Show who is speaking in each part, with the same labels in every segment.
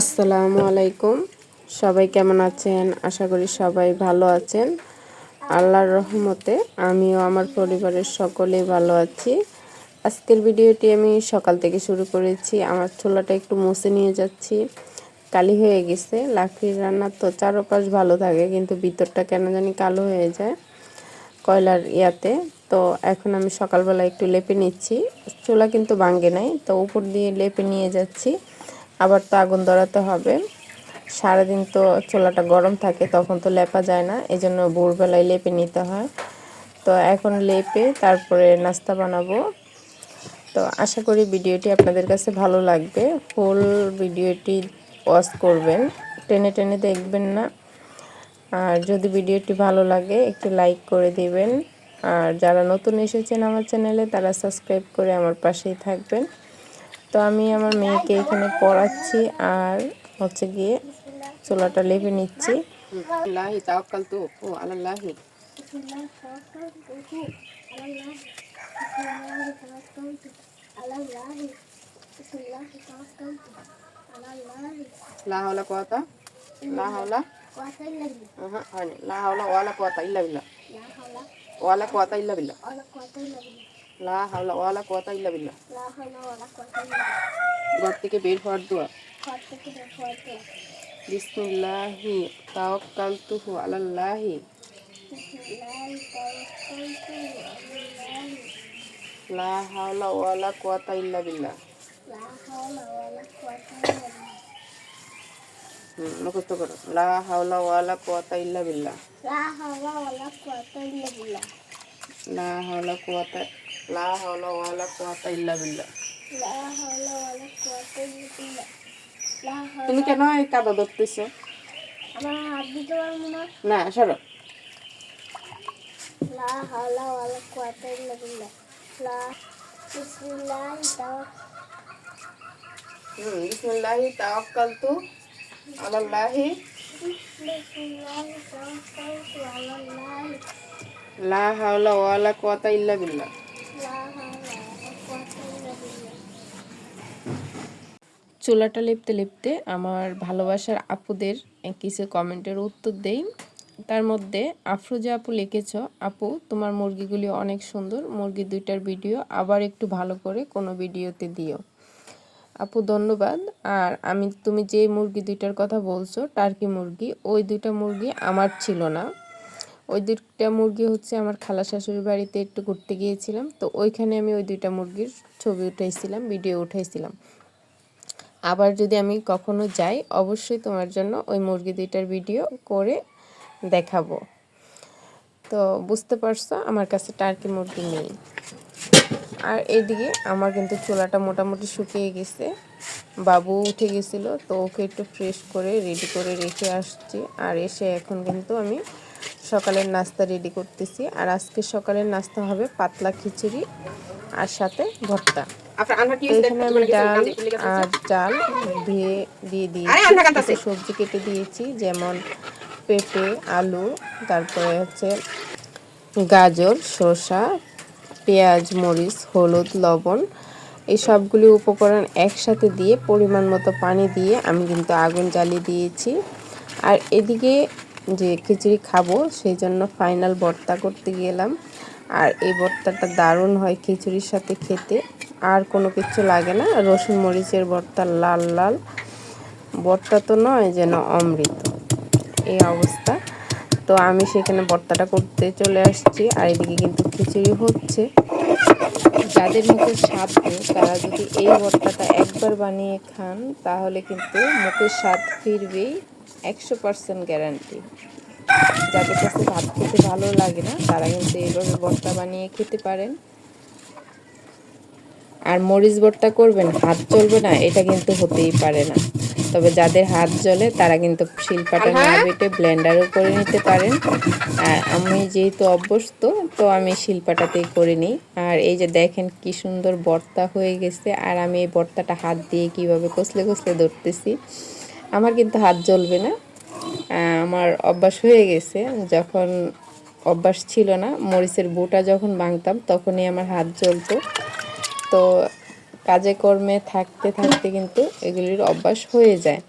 Speaker 1: আসসালামু আলাইকুম। সবাই কেমন আছেন? আশা করি সবাই ভালো আছেন। আল্লাহর রহমতে আমিও আমার পরিবারের সকলেই ভালো আছি। আজকের ভিডিওটি আমি সকাল থেকে শুরু করেছি। আমার ছোলাটা একটু মুছে নিয়ে যাচ্ছি। কালি হয়ে গেছে, লাকড়ির রান্না তো চারোপাশ ভালো থাকে, কিন্তু ভিতরটা কেন জানি কালো হয়ে যায় কয়লার ইয়াতে। তো এখন আমি সকালবেলা একটু লেপে নিচ্ছি। চুলা কিন্তু ভাঙ্গে নাই, তো উপর দিয়ে লেপে নিয়ে যাচ্ছি। আবার তো আগুন ধরাতে হবে। সারাদিন তো চোলাটা গরম থাকে, তখন তো লেপা যায় না এই জন্য ভোরবেলায় লেপে নিতে হয়। তো এখন লেপে তারপরে নাস্তা বানাবো। তো আশা করি ভিডিওটি আপনাদের কাছে ভালো লাগবে। ফুল ভিডিওটি ওয়াচ করবেন, টেনে টেনে দেখবেন না। আর যদি ভিডিওটি ভালো লাগে, একটু লাইক করে দিবেন। আর যারা নতুন এসেছেন আমার চ্যানেলে, তারা সাবস্ক্রাইব করে আমার পাশেই থাকবেন। তো আমি আমার মেয়েকে এখানে পড়াচ্ছি আর হচ্ছে গিয়ে চোলাটা লেপে নিচ্ছি।
Speaker 2: লাহি তাওয়াক্কাল তো ও আল্লাহি লা হাওলা কুওয়াতা লা হাওলা আহা, হয়নি। লা হাওলা ওয়ালা কুওয়াতা ইল্লা বিল্লাহ। ওয়ালা ইল্লা বিল্লাহ লা হাওলা ওয়ালা কুওয়াতা ইল্লা বিল্লাহ। ঘর থেকে বের হওয়ার দোয়া। বিসমিল্লাহি তাওয়াক্কালতুহু আলাল্লাহি। লা হাওলা ওয়ালা কুওয়াতা ইল্লা বিল্লাহ। মুখস্থ করো। লা হাওলা ওয়ালা কুওয়াতা ইল্লা বিল্লাহ। লা হাওলা লা হাওলা ওয়ালা কুওয়াতা ইল্লা বিল্লাহ। তুমি কেন এই কাদা ধরতেছো?
Speaker 3: না।
Speaker 2: সরো।
Speaker 3: লা হাওলা ওয়ালা কুওয়াতা ইল্লা বিল্লাহ। লা বিসমিল্লাহ তাওয়াক্কাল
Speaker 2: বিসমিল্লাহি তাওয়াক্কালতু আলাল্লাহি।
Speaker 3: বিসমিল্লাহ তাওয়াক্কালতু আলাল্লাহ।
Speaker 2: লা হাওলা ওয়ালা কুওয়াতা ইল্লা বিল্লাহ
Speaker 3: লা হাওলা ওয়ালা কুওয়াতা ইল্লা বিল্লাহ
Speaker 1: চুলাটা লেপতে লেপতে আমার ভালোবাসার আপুদের কিছু কমেন্টের উত্তর দেই। তার মধ্যে, আফরোজা আপু লিখেছ, আপু, তোমার মুরগিগুলি অনেক সুন্দর মুরগি দুইটার ভিডিও আবার একটু ভালো করে কোনো ভিডিওতে দিও। আপু, ধন্যবাদ। আর আমি, তুমি যে মুরগি দুইটার কথা বলছো, টার্কি মুরগি, ওই দুইটা মুরগি আমার ছিল না। ওই দুইটা মুরগি হচ্ছে আমার খালা শাশুড়ির বাড়িতে একটু ঘুরতে গিয়েছিলাম, তো ওইখানে আমি ওই দুইটা মুরগির ছবি উঠাইছিলাম, ভিডিও উঠাইছিলাম। আবার যদি আমি কখনো যাই, অবশ্যই তোমার জন্য ওই মুরগি দুইটার ভিডিও করে দেখাবো। তো বুঝতে পারছ, আমার কাছে টার্কি মুরগি নেই। আর এদিকে আমার কিন্তু চোলাটা মোটামুটি শুকিয়ে গেছে। বাবু উঠে গেছিল, তো ওকে একটু ফ্রেশ করে রেডি করে রেখে আসছি। আর এসে এখন কিন্তু আমি সকালের নাস্তা রেডি করতেছি। আর আজকে সকালের নাস্তা হবে পাতলা খিচুড়ি আর সাথে ভর্তা। এখানে আমি ডাল আর চাল ধুয়ে দিয়ে দিয়েছি। সবজি কেটে দিয়েছি যেমন পেঁপে আলু তারপরে হচ্ছে গাজর শসা পেঁয়াজ মরিচ হলুদ লবণ এই সবগুলি উপকরণ একসাথে দিয়ে পরিমাণ মতো পানি দিয়ে আমি কিন্তু আগুন জ্বালিয়ে দিয়েছি। আর এদিকে যে খিচুড়ি খাব সেই জন্য ফাইনাল ভর্তা করতে গেলাম। আর এই ভর্তাটা দারুণ হয় খিচুড়ির সাথে খেতে। আর কোনো কিছু লাগে না। রসুন মরিচের ভর্তা লাল লাল। ভর্তা তো নয় যেন অমৃত। এই অবস্থা। তো আমি সেখানে ভর্তাটা করতে চলে আসছি আর এদিকে কিন্তু খিচুড়ি হচ্ছে। যাদের মুখের স্বাদ তারা যদি এই ভর্তাটা একবার বানিয়ে খান, তাহলে কিন্তু মুখের স্বাদ ফিরবেই একশো পার্সেন্ট গ্যারান্টি। যাদের কাছে ভাত খেতে ভালো লাগে না, তারা কিন্তু এইভাবে ভর্তা বানিয়ে খেতে পারেন। আর মরিচ ভর্তা করবেন হাত চলবে না এটা কিন্তু হতেই পারে না। তবে যাদের হাত জ্বলে তারা কিন্তু শিলপাটা না বেটে ব্লেন্ডারও করে নিতে পারেন। আর আমি যেহেতু অভ্যস্ত তো আমি শিলপাটাতেই করে নিই। আর এই যে দেখেন কি সুন্দর বর্তা হয়ে গেছে আর আমি এই বর্তাটা হাত দিয়ে কীভাবে কষলে কষলে ধরতেছি। আমার কিন্তু হাত জ্বলবে না। আমার অভ্যাস হয়ে গেছে যখন অভ্যাস ছিল না মরিচের বোটা যখন ভাঙতাম তখনই আমার হাত জ্বলতো। তো কাজে কর্মে থাকতে থাকতে কিন্তু এগুলির অভ্যাস হয়ে যায়।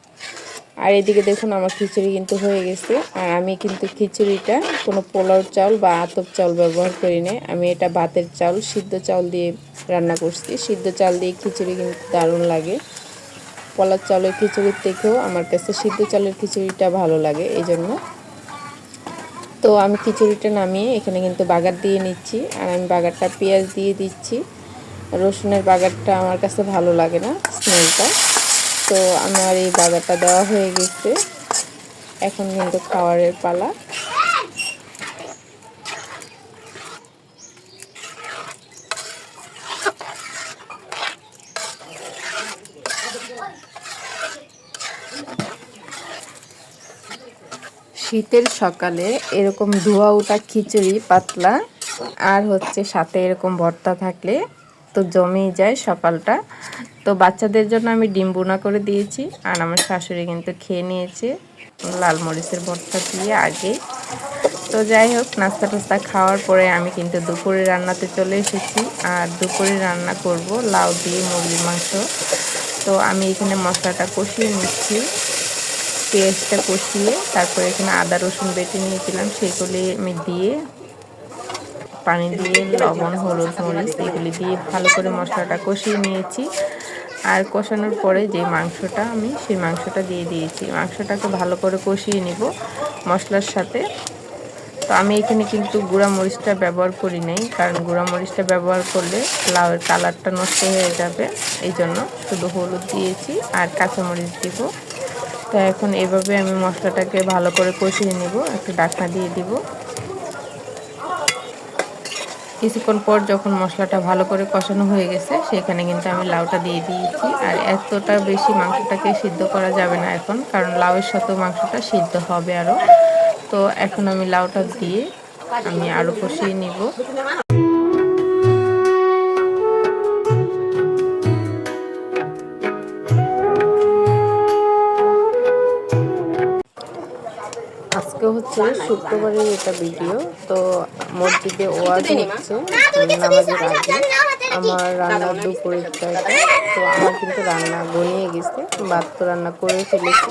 Speaker 1: আর এদিকে দেখুন আমার খিচুড়ি কিন্তু হয়ে গেছে। আর আমি কিন্তু খিচুড়িটা কোনো পোলাও চাউল বা আতপ চাউল ব্যবহার করি না আমি এটা ভাতের চাউল সিদ্ধ চাউল দিয়ে রান্না করছি। সিদ্ধ চাল দিয়ে খিচুড়ি কিন্তু দারুণ লাগে। পোলার চাউলের খিচুড়ির থেকেও আমার কাছে সিদ্ধ চালের খিচুড়িটা ভালো লাগে এই জন্য তো আমি খিচুড়িটা নামিয়ে এখানে কিন্তু বাগার দিয়ে নিচ্ছি। আর আমি বাগারটা পেঁয়াজ দিয়ে দিচ্ছি। রসুনের বাগারটা আমার কাছে ভালো লাগে না, স্মেলটা। তো আমার এই বাগারটা দেওয়া হয়ে গেছে। এখন কিন্তু খাওয়ারের পালা। শীতের সকালে এরকম ধোয়া ওঠা খিচুড়ি পাতলা, আর হচ্ছে সাথে এরকম ভর্তা থাকলে তো জমেই যায় সকালটা। তো বাচ্চাদের জন্য আমি ডিম বোনা করে দিয়েছি, আর আমার শাশুড়ি কিন্তু খেয়ে নিয়েছে। লাল মরিচের ভর্তা দিয়ে আগে। তো যাই হোক, নাস্তা টাস্তা খাওয়ার পরে আমি কিন্তু দুপুরে রান্নাতে চলে এসেছি, আর দুপুরে রান্না করব লাউ দিয়ে মুরগির মাংস। তো আমি এখানে মশলাটা কষিয়ে নিচ্ছি। পেঁয়াজটা কষিয়ে তারপরে এখানে আদা রসুন বেটে নিয়েছিলাম, সেগুলি আমি দিয়ে পানি দিয়ে, লবণ, হলুদ মরিচ এগুলি দিয়ে ভালো করে মশলাটা কষিয়ে নিয়েছি। আর কষানোর পরে যে মাংসটা আমি, সেই মাংসটা দিয়ে দিয়েছি। মাংসটাকে ভালো করে কষিয়ে নিব মশলার সাথে। তো আমি এখানে কিন্তু গুঁড়া মরিচটা ব্যবহার করি নাই, কারণ গুঁড়া মরিচটা ব্যবহার করলে লাউয়ের কালারটা নষ্ট হয়ে যাবে। এই জন্য শুধু হলুদ দিয়েছি আর কাঁচামরিচ দিব। তো এখন এভাবে আমি মশলাটাকে ভালো করে কষিয়ে নিব, একটু ডাকনা দিয়ে দিব। কিছুক্ষণ পর যখন মশলাটা ভালো করে কষানো হয়ে গেছে, সেখানে কিন্তু আমি লাউটা দিয়ে দিয়েছি। আর এতটা বেশি মাংসটাকে সিদ্ধ করা যাবে না এখন, কারণ লাউয়ের সাথেও মাংসটা সিদ্ধ হবে আরও তো এখন আমি লাউটা দিয়ে আমি আরও কষিয়ে নিব। আজকে হচ্ছে শুক্রবারের এটা ভিডিও তো মসজিদে ওয়াজ হচ্ছে। নামাজের আগে আমার রান্নার টাইমটা তো আমার কিন্তু রান্না গনিয়ে গেছে ভাত তো রান্না করে ফেলেছি।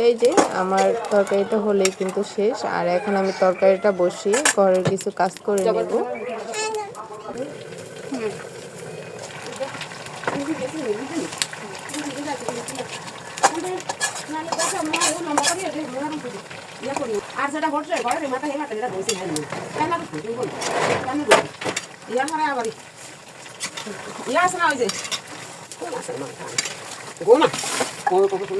Speaker 1: এই। যে আমার তরকারিটা হলেই কিন্তু শেষ। আর এখন আমি তরকারিটা বসিয়ে ঘরের কিছু কাজ করে নেব।
Speaker 2: আর সেটা ঘটছে ঘরের মাথা হে মাথা যেটা বসে নাই কেন তো ফুটে বল কেন তো ইয়া মারা আবার ইয়া আসে মাথা গোমা কোন কোন কোন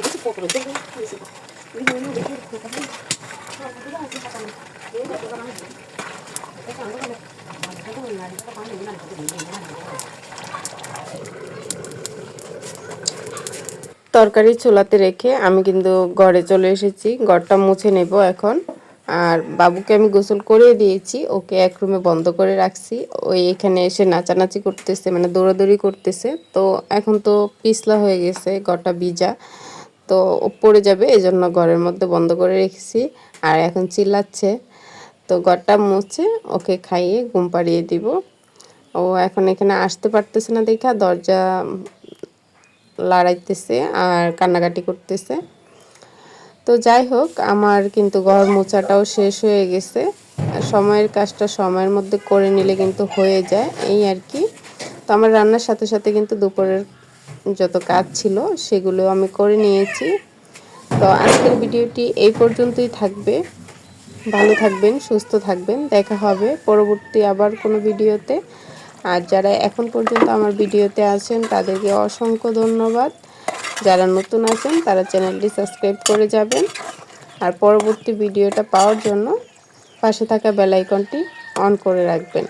Speaker 1: তরকারি চোলাতে রেখে আমি কিন্তু ঘরে চলে এসেছি। ঘরটা মুছে নেব এখন। আর বাবুকে আমি গোসল করিয়ে দিয়েছি। ওকে এক রুমে বন্ধ করে রাখছি। ওই এখানে এসে নাচানাচি করতেছে মানে দৌড়াদৌড়ি করতেছে। তো এখন তো পিছলা হয়ে গেছে, ঘরটা ভিজা। তো পড়ে যাবে এই জন্য ঘরের মধ্যে বন্ধ করে রেখেছি। আর এখন চিল্লাচ্ছে। তো ঘরটা মুছে ওকে খাইয়ে ঘুম পাড়িয়ে দিব। ও এখন এখানে আসতে পারতেছে না দেখা, দরজা লড়াইতেছে আর কান্নাকাটি করতেছে। তো যাই হোক, আমার কিন্তু ঘর মোছাটাও শেষ হয়ে গেছে। সময়ের কাজটা সময়ের মধ্যে করে নিলে কিন্তু হয়ে যায়, এই আর কি। তো আমার রান্নার সাথে সাথে কিন্তু দুপুরের যত কাজ ছিল সেগুলো আমি করে নিয়েছি। তো আজকের ভিডিওটি এই পর্যন্তই থাকবে। ভালো থাকবেন, সুস্থ থাকবেন। দেখা হবে পরবর্তী আবার কোনো ভিডিওতে। আর যারা এখন পর্যন্ত আমার ভিডিওতে আছেন, তাদেরকে অসংখ্য ধন্যবাদ। যারা নতুন আছেন, তারা চ্যানেলটি সাবস্ক্রাইব করে যাবেন। আর পরবর্তী ভিডিওটা পাওয়ার জন্য পাশে থাকা বেল আইকনটি অন করে রাখবেন।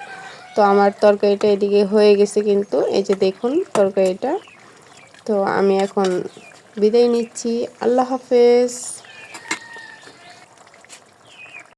Speaker 1: তো আমার তরকারিটা এদিকে হয়ে গেছে কিন্তু, এই যে দেখুন তরকারিটা। তো আমি এখন বিদায় নিচ্ছি। আল্লাহ হাফেজ।